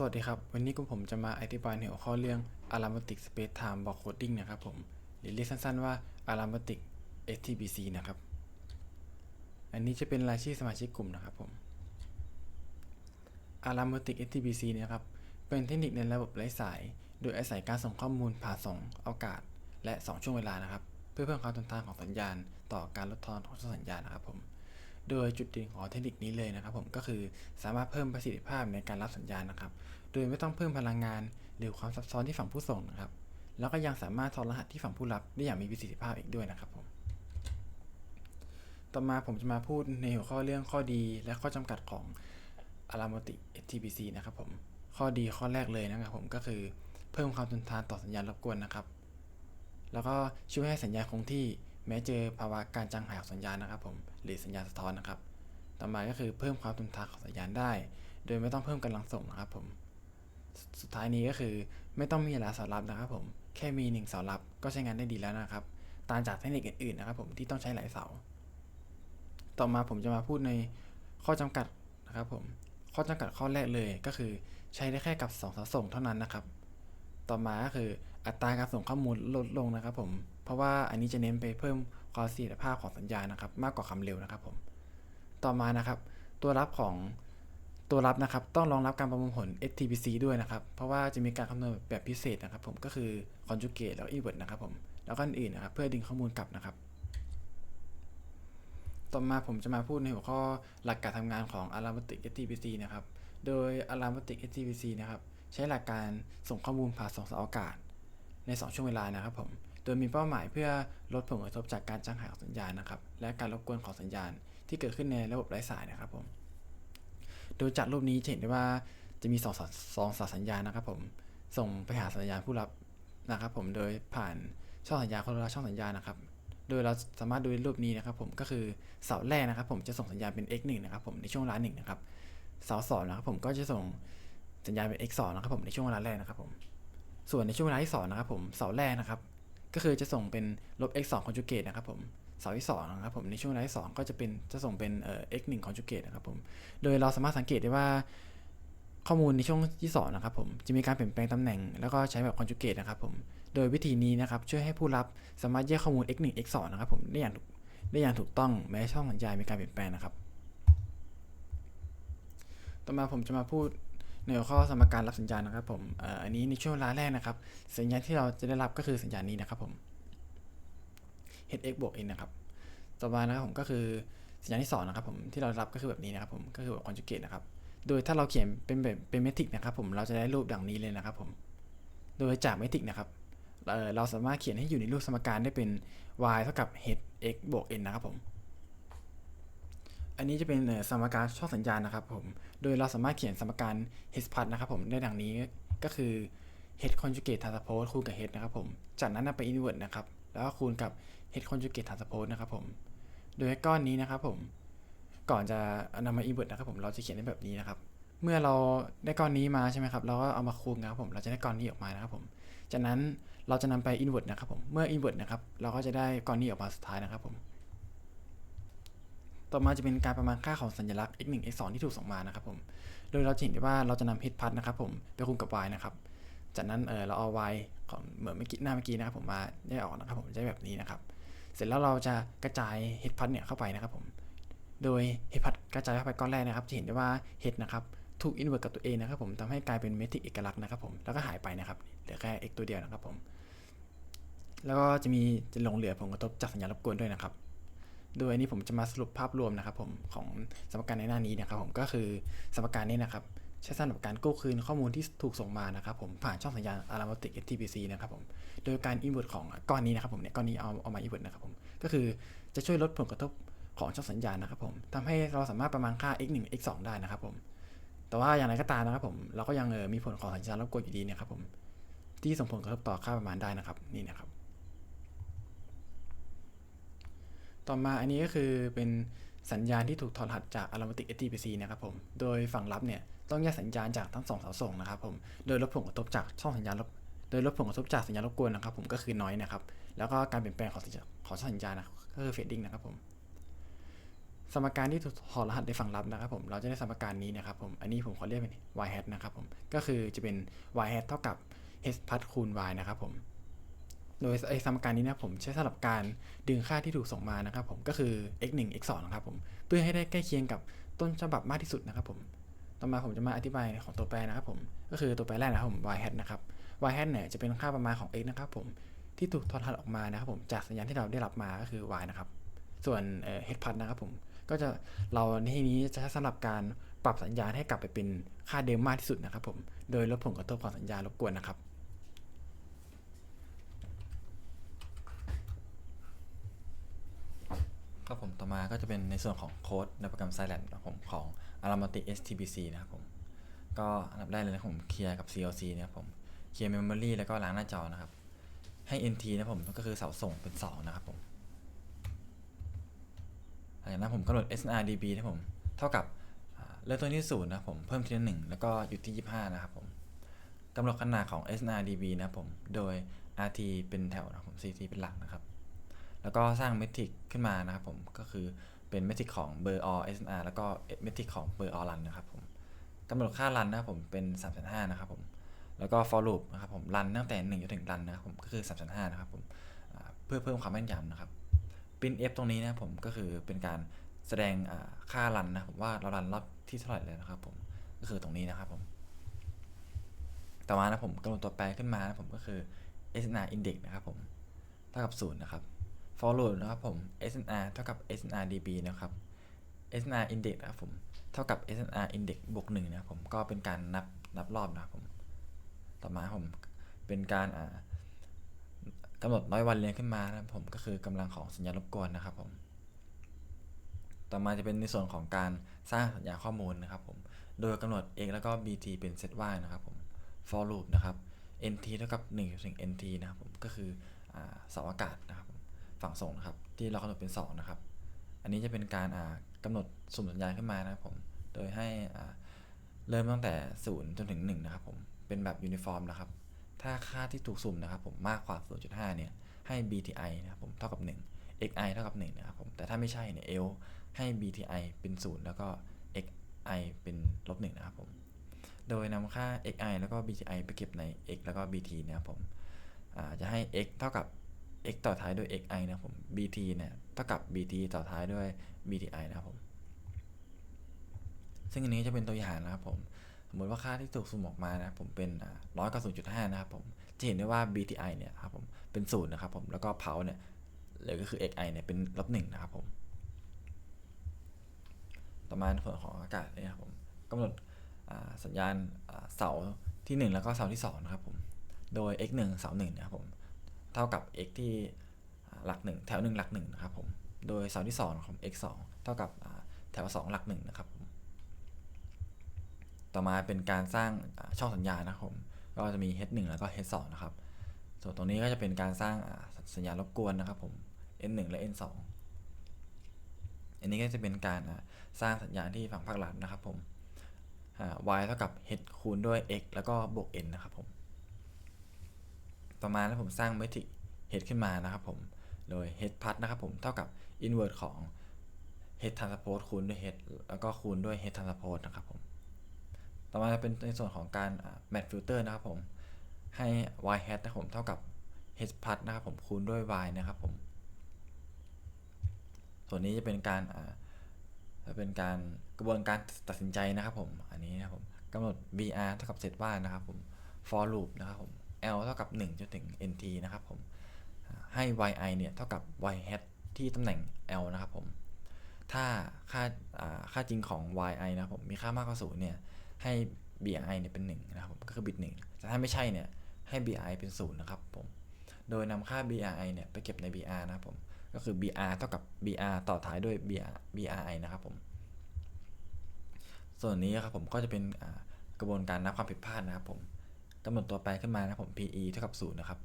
สวัสดีครับ วันนี้ก็ผมจะมาอธิบายในหัวข้อเรื่อง Aromatic Space Time Block Coding นะครับผมหรือเรียกสั้นๆว่า Aromatic STBC นะครับ อันนี้จะเป็นรายชื่อสมาชิกกลุ่มนะครับผม Aromatic STBC เนยนะครับ เป็นเทคนิคในระบบไร้สาย โดยอาศัยการส่งข้อมูลผ่านสองอากาศ และ 2 ช่วงเวลานะครับ เพื่อเพิ่มความทนทานของสัญญาณ ต่อการลดทอนของสัญญาณนะครับผม โดยจุดเด่นของเทคนิคนี้เลยนะครับ ผมก็คือสามารถเพิ่มประสิทธิภาพในการรับสัญญาณนะครับ โดยไม่ต้องเพิ่มพลังงาน หรือความซับซ้อนที่ฝั่งผู้ส่งนะครับ แล้วก็ยังสามารถถอดรหัสที่ฝั่งผู้รับได้อย่างมีประสิทธิภาพอีกด้วยนะครับผมต่อมาผมจะมาพูดในหัวข้อเรื่องข้อดีและข้อจำกัดของ Aromatic STBC นะครับผมข้อดีข้อแรกเลยนะครับผมก็คือเพิ่มความทนทานต่อสัญญาณรบกวนนะครับ แล้วก็ช่วยให้สัญญาณคงที่ แม้เจอภาวะการจางหายของสัญญาณนะครับผมหรือสัญญาณสะท้อนนะครับ ต่อมาก็คือเพิ่มความทนทานของสัญญาณได้ โดยไม่ต้องเพิ่มกำลังส่งนะครับผมสสุดท้ายนี้ก็คือไม่ต้องมีหลายเสารับนะครับผมแค่มีหนึ่งเสารับก็ใช้งานได้ดีแล้วนะครับต่างจากเทคนิคอื่นๆนะครับผมที่ต้องใช้หลายเสา ต่อมาผมจะมาพูดในข้อจำกัดนะครับผมข้อจำกัดข้อแรกเลยก็คือใช้ได้แค่กับสองเสาส่งเท่านั้นนะครับ ต่อมาก็คืออัตราการส่งข้อมูลลดลงนะครับผม เพราะว่าอันนี้จะเน้นไปเพิ่มความประสิทธิภาพของสัญญาณนะครับ มากกว่าความเร็วนะครับผม ต่อมานะครับ ตัวรับของตัวรับนะครับ ต้องรองรับการประมวลผล STPC ด้วยนะครับ เพราะว่าจะมีการคำนวณแบบพิเศษนะครับ ผมก็คือ conjugate แล้ว invert นะครับผมแล้วก็อื่นนะครับ เพื่อดึงข้อมูลกลับนะครับ ต่อมาผมจะมาพูดในหัวข้อหลักการทำงานของ Aromatic STPC นะครับ โดย Aromatic STPC นะครับ ใช้หลักการส่งข้อมูลผ่านสองเสาอากาศ ใน 2 ช่วงเวลานะครับผม ดยมีเป้าหมายเพื่อลดผลกระทบจากการจางหายของสัญญาณนะครับ และการรบกวนของสัญญาณที่เกิดขึ้นในระบบไร้สายนะครับผมโดยจากรูปนี้จะเห็นได้ว่าจะมีสองสายสองสายสัญญาณนะครับ ผมส่งไปหาสัญญาณผู้รับนะครับ ผมโดยผ่านช่องสัญญาณคนละช่องสัญญาณนะครับ โดยเราสามารถดูในรูปนี้นะครับ ผมก็คือเสาแรกนะครับ ผมจะส่งสัญญาณเป็น x 1นะครับผมในช่วงเวลาหนึ่งนะครับเสาสองนะครับ ผมก็จะส่งสัญญาณเป็น x 2นะครับ ผมในช่วงเวลาแรกนะครับ ผม ส่วนในช่วงเวลาที่สองนะครับ ผมเสาแรกนะครับ ก็คือจะส่งเป็นลบ x 2 conjugate นะครับผมเสาที่สองนะครับผมในช่วงเวลาที่สองก็จะเป็นจะส่งเป็นเอ่อ x 1 conjugate นะครับผมโดยเราสามารถสังเกตได้ว่าข้อมูลในช่วงที่สองนะครับผมจะมีการเปลี่ยนแปลงตำแหน่ง แล้วก็ใช้แบบ conjugate นะครับผมโดยวิธีนี้นะครับช่วยให้ผู้รับสามารถแยกข้อมูล x 1 x 2นะครับผมได้อย่างถูกได้อย่างถูกต้องแม้ช่องสัญญาณมีการเปลี่ยนแปลงนะครับ ต่อมาผมจะมาพูด ในหัวข้อสมการรับสัญญาณนะครับผมอันนี้ในช่วงเวลาแรกนะครับ สัญญาณที่เราจะได้รับก็คือสัญญาณนี้นะครับผม h(x) บวก n นะครับ ต่อมานะครับผมก็คือสัญญาณที่สองนะครับผมที่เรารับก็คือแบบนี้นะครับผมก็คือแบบ conjugate นะครับ โดยถ้าเราเขียนเป็นแบบเป็นเมทริกนะครับผมเราจะได้รูปดังนี้เลยนะครับผมโดยจากเมทริกนะครับเอ่อเราสามารถเขียนให้อยู่ในรูปสมการได้เป็น y เท่ากับ h(x) บวก n นะครับผม อันนี้จะเป็นสมการช่องสัญญาณนะครับผม โดยเราสามารถเขียนสมการ h พัดนะครับผมได้ดังนี้ก็คือ h conjugate transpose คูณกับ h นะครับผม จากนั้นนำไป invert นะครับ แล้วก็คูณกับ h conjugate transpose นะครับผม โดยก้อนนี้นะครับผม ก่อนจะนำมา invert นะครับผม เราจะเขียนได้แบบนี้นะครับ เมื่อเราได้ก้อนนี้มาใช่ไหมครับ เราก็เอามาคูณกันครับผม เราจะได้ก้อนนี้ออกมานะครับผม จากนั้นเราจะนำไป invert นะครับผม เมื่อ invert นะครับ เราก็จะได้ก้อนนี้ออกมาสุดท้ายนะครับผม ต่อมาจะเป็นการประมาณค่าของสัญลักษณ์ x 1 x 2ที่ถูกส่งมานะครับผม โดยเราจะเห็นได้ว่าเราจะนำ h พัดนะครับผมไปคูณกับ y นะครับ จากนั้นเออเราเอา y ของเหมือนเมื่อกี้หน้าเมื่อกี้นะครับผมมาแยกออกนะครับผมจะได้แบบนี้นะครับ เสร็จแล้วเราจะกระจาย h พัดเนี่ยเข้าไปนะครับผม โดย h พัดกระจายเข้าไปก้อนแรกนะครับจะเห็นได้ว่า h นะครับถูก invert กับตัว a นะครับผมทำให้กลายเป็นเมทริกเอกลักษณ์นะครับผมแล้วก็หายไปนะครับเหลือแค่ x ตัวเดียวนะครับผม แล้วก็จะมีจะหลงเหลือผลกระทบจากสัญญาณรบกวนด้วยนะครับ โดยนี้ผมจะมาสรุปภาพรวมนะครับผมของสมการในหน้านี้นะครับผมก็คือสมการนี้นะครับใช้สำหรับการกู้คืนข้อมูลที่ถูกส่งมานะครับผมผ่านช่องสัญญาณ Aromatic STPC นะครับผมโดยการ invert ของก้อนนี้นะครับผมเนี่ยก้อนนี้เอาเอามา invert นะครับผมก็คือจะช่วยลดผลกระทบของช่องสัญญาณนะครับผมทำให้เราสามารถประมาณค่า x 1 x 2ได้นะครับผมแต่ว่าอย่างไรก็ตามนะครับผมเราก็ยังเออมีผลของสัญญาณรบกวนอยู่ดีนะครับผมที่ส่งผลกระทบต่อค่าประมาณได้นะครับนี่นะครับ ต่อมาอันนี้ก็คือเป็นสัญญาณที่ถูกถอดรหัสจาก Aromatic STPC นะครับผม โดยฝั่งรับเนี่ยต้องแยกสัญญาณจากทั้งสองเสาส่งนะครับผม โดยลดผลกระทบจากช่องสัญญาณลบ โดยลดผลกระทบจากสัญญาณรบกวนนะครับผมก็คือน้อยนะครับ แล้วก็การเปลี่ยนแปลงของสัญญาของช่องสัญญาณนะก็คือ fading นะครับผม สมการที่ถูกถอดรหัสในฝั่งรับนะครับผม เราจะได้สมการนี้นะครับผม อันนี้ผมขอเรียกเป็น y hat นะครับผม ก็คือจะเป็น y hat เท่ากับ h พัดคูณ y นะครับผม โดยไอ้สมการนี้นะผมใช้สำหรับการดึงค่าที่ถูกส่งมานะครับผมก็คือ x 1 x 2นะครับผมเพื่อให้ได้ใกล้เคียงกับต้นฉบับมากที่สุดนะครับผมต่อมาผมจะมาอธิบายของตัวแปรนะครับผมก็คือตัวแปรแรกนะครับผม y hat นะครับ y hat เนี่ยจะเป็นค่าประมาณของ x นะครับผมที่ถูกถอดรหัสออกมานะครับผมจากสัญญาณที่เราได้รับมาก็คือ y นะครับส่วนเอ่อ h พัดนะครับผมก็จะเราในที่นี้จะใช้สำหรับการปรับสัญญาณให้กลับไปเป็นค่าเดิมมากที่สุดนะครับผมโดยลดผลกระทบของสัญญาณรบกวนนะครับ ครับผมต่อมาก็จะเป็นในส่วนของโค้ดในโปรแกรม Silent นะครับผมของ Aramatic STBC นะครับผม ก็อันดับแรกเลยนะผมเคลียร์กับ CLC นะครับผมเคลียร์ Memory แล้วก็ล้างหน้าจอนะครับ ให้ NT นะผมก็คือเสาส่งเป็น 2 นะครับผมหลังจากนั้นผมกำหนด SNRDB นะผม เท่ากับเริ่มต้นที่0นะครับผม เพิ่มทีละหนึ่งแล้วก็หยุดที่ 25 นะครับผมกำหนดขนาดของ SNRDB นะผม โดย RT เป็นแถวนะผม CT เป็นหลักนะครับ แล้วก็สร้างเมทริกขึ้นมานะครับผมก็คือเป็นเมทริกของเบอร์อ SNR แล้วก็เมทริกของเบอร์ออรันนะครับผมกำหนดค่ารันนะครับผมเป็น 3.5 นะครับผมแล้วก็ for loop นะครับผมรันตั้งแต่1จนถึงรันนะครับผมก็คือ 3.5 นะครับผมเพื่อเพิ่มความแม่นยำนะครับ print f ตรงนี้นะครับผมก็คือเป็นการแสดงค่ารันนะผมว่าเรารันรอบที่เท่าไหร่เลยนะครับผมก็คือตรงนี้นะครับผมต่อมานะผมกำหนดตัวแปรขึ้นมานะผมก็คือ SNR index นะครับผมเท่ากับ0นะครับ for loop นะครับผม SNR เท่ากับ SNR DB นะครับ SNR index นะครับผมเท่ากับ SNR index บวก1นะครับผมก็เป็นการนับนับรอบนะครับผมต่อมาผมเป็นการกำหนดน้อยวันเรียงขึ้นมานะครับผมก็คือกำลังของสัญญาณรบกวนนะครับผมต่อมาจะเป็นในส่วนของการสร้างสัญญาข้อมูลนะครับผม โดยกำหนด x แล้วก็ bt เป็น set y นะครับผม for loop นะครับ nt เท่ากับ1ถึง nt นะครับผม ก็คืออ่าเสาอากาศนะครับ ฝั่งส่งนะครับ ที่เรากำหนดเป็น 2 นะครับ อันนี้จะเป็นการอ่ากำหนดสุ่มสัญญาณขึ้นมานะครับผม โดยให้เริ่มตั้งแต่ 0 จนถึง 1 นะครับผม เป็นแบบยูนิฟอร์มนะครับ ถ้าค่าที่ถูกสุ่มนะครับผมมากกว่า 0.5 เนี่ย ให้ BTI นะครับผมเท่ากับ 1 XI เท่ากับ 1 นะครับผม แต่ถ้าไม่ใช่เนี่ย L ให้ BTI เป็น 0 แล้วก็ XI เป็นลบ1นะครับผม โดยนำค่า xi แล้วก็ bti ไปเก็บใน x แล้วก็ bt นะครับผมจะให้ x เท่ากับ x ต่อท้ายด้วย xi นะครับผม bt เนี่ยเท่ากับ bt ต่อท้ายด้วย bti นะครับผม ซึ่งอันนี้จะเป็นตัวอย่างนะครับผม สมมติว่าค่าที่ถูกสุ่มออกมานะผมเป็นร้อยกับศูนย์จุดห้านะครับผม จะเห็นได้ว่า bti เนี่ยครับผมเป็นศูนย์นะครับผม แล้วก็เผาเนี่ยหรือก็คือ xi เนี่ยเป็นลบหนึ่งนะครับผม ต่อมาในส่วนของอากาศเนี่ยครับผมกำหนดสัญญาณเสาที่ 1 แล้วก็เสาที่2นะครับผม โดย x 1เสา1นะครับผม ท่ากับ x ที่หลัก 1 แถว 1 หลัก1นะครับผม โดยเสาที่ 2 ของ x 2เท่ากับแถว 2 หลัก1นะครับ ต่อมาเป็นการสร้างช่องสัญญาณนะครับผม ก็จะมี h 1แล้วก็ h 2นะครับ ส่วนตรงนี้ก็จะเป็นการสร้างสัญญาณรบกวนนะครับผม n 1และ n 2อันนี้ก็จะเป็นการสร้างสัญญาณที่ฝั่งภาครัฐนะครับผม y เท่ากับ h คูณด้วย x แล้วก็บวก n นะครับผม ต่อมาแล้วผมสร้างเมทริก h ขึ้นมานะครับผม โดย h พัดนะครับผมเท่ากับ inverse ของ h transpose คูณด้วย h แล้วก็คูณด้วย h transpose นะครับผม ต่อมาจะเป็นในส่วนของการ match filter นะครับผม ให้ y hat นะครับผมเท่ากับ h พัดนะครับผมคูณด้วย y นะครับผม ส่วนนี้จะเป็นการจะเป็นการกระบวนการตัดสินใจนะครับผม อันนี้นะครับผมกำหนด br เท่ากับ set y นะครับผม for loop นะครับผม l เท่ากับ 1 จนถึง nt นะครับผม ให้ yi เนี่ยเท่ากับ y hat ที่ตำแหน่ง l นะครับผม ถ้าค่าค่าจริงของ yi นะครับผมมีค่ามากกว่า0เนี่ย ให้ bi เนี่ยเป็น 1 นะครับผมก็คือบิต1แต่ถ้าไม่ใช่เนี่ย ให้ bi เป็น0นะครับผม โดยนำค่า b i เนี่ยไปเก็บใน br นะครับผม ก็คือ br เท่ากับ br ต่อท้ายด้วย br bri นะครับผม ส่วนนี้ครับผมก็จะเป็นกระบวนการนับความผิดพลาดนะครับผม กำหนดตัวแปรขึ้นมานะผม pe เท่ากับ0นะครับ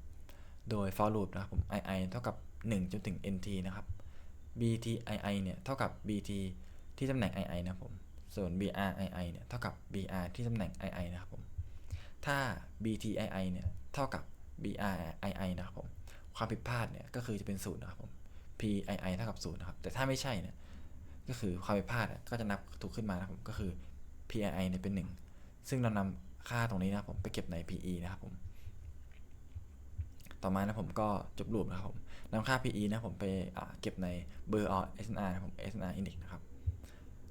โดย for loop นะครับผม ii เท่ากับ 1 จนถึง nt นะครับ bt ii เนี่ยเท่ากับ bt ที่ตำแหน่ง ii นะครับผม ส่วน br ii เนี่ยเท่ากับ br ที่ตำแหน่ง ii นะครับผม ถ้า bt ii เนี่ยเท่ากับ br ii นะครับผม ความผิดพลาดเนี่ยก็คือจะเป็น0นะครับผม p i i เท่ากับ0นะครับ แต่ถ้าไม่ใช่เนี่ยก็คือความผิดพลาดก็จะนับถูกขึ้นมานะครับผมก็คือ PII เนี่ยเป็นหนึ่งซึ่งเรานำ ค่าตรงนี้นะผมไปเก็บใน PE นะครับผม ต่อมานะผมก็จบรูปนะครับผมนำค่า PE นะผมไปเก็บในเบอร์ or SNR นะผม SNR index นะครับ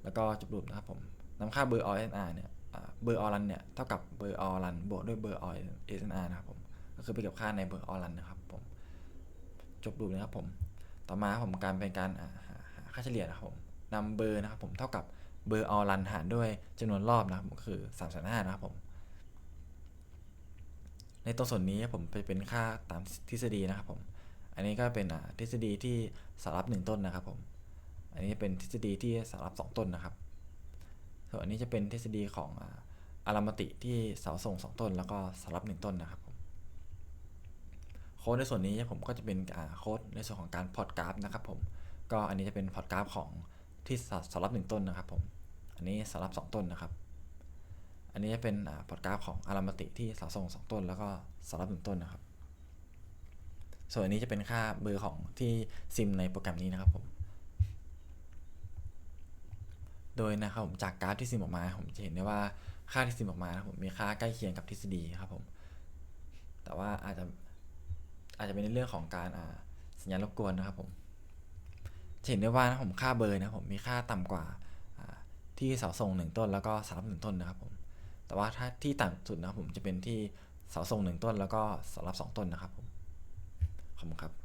แล้วก็จบรูปนะครับผมนำค่าเบอร์ or SNR เนี่ยเบอร์ or run เนี่ยเท่ากับเบอร์ or run บวกด้วยเบอร์ or SNR นะครับผมก็คือไปเก็บค่าในเบอร์ or run นะครับผมจบรูปนะครับผม ต่อมาผมการเป็นการหาค่าเฉลี่ยนะครับผมนำเบอร์นะครับผมเท่ากับเบอร์ or run หารด้วยจำนวนรอบนะครับผมก็คือ3 5 0 0นะครับผม ในตรงส่วนนี้ผมไปเป็นค่าตามทฤษฎีนะครับผม อันนี้ก็เป็นอ่าทฤษฎีที่สารับหนึ่งต้นนะครับผม อันนี้เป็นทฤษฎีที่สารับสองต้นนะครับ ส่วนอันนี้จะเป็นทฤษฎีของอาอารามติที่เสาส่งสองต้น แล้วก็สารับหนึ่งต้นนะครับผมโค้ดในส่วนนี้ผมก็จะเป็นอ่าโค้ดในส่วนของการพอร์ตกราฟนะครับผม ก็อันนี้จะเป็นพอร์ตกราฟของที่สารับหนึ่งต้นนะครับผม อันนี้สารับสองต้นนะครับ อันนี้จะเป็นพอร์ตกราฟของอารามติที่เสาส่งสองต้น แล้วก็สารับหนึ่งต้นนะครับ ส่วนอันนี้จะเป็นค่าเบอร์ของที่ซิมในโปรแกรมนี้นะครับผม โดยนะครับผมจากกราฟที่ซิมออกมาผมจะเห็นได้ว่าค่าที่ซิมออกมานะผมมีค่าใกล้เคียงกับทฤษฎีครับผม แต่ว่าอาจจะอาจจะเป็นในเรื่องของการสัญญาณรบกวนนะครับผมจะเห็นได้ว่านะครับผมค่าเบอร์นะครับผมมีค่าต่ำกว่าอ่าที่เสาส่งหนึ่งต้นแล้วก็สารับหนึ่งต้นนะครับผม แต่ว่าถ้าที่ต่ำสุดนะผมจะเป็นที่เสาทรงหนึ่งต้นแล้วก็สารับสองต้นนะครับผมขอบคุณครับ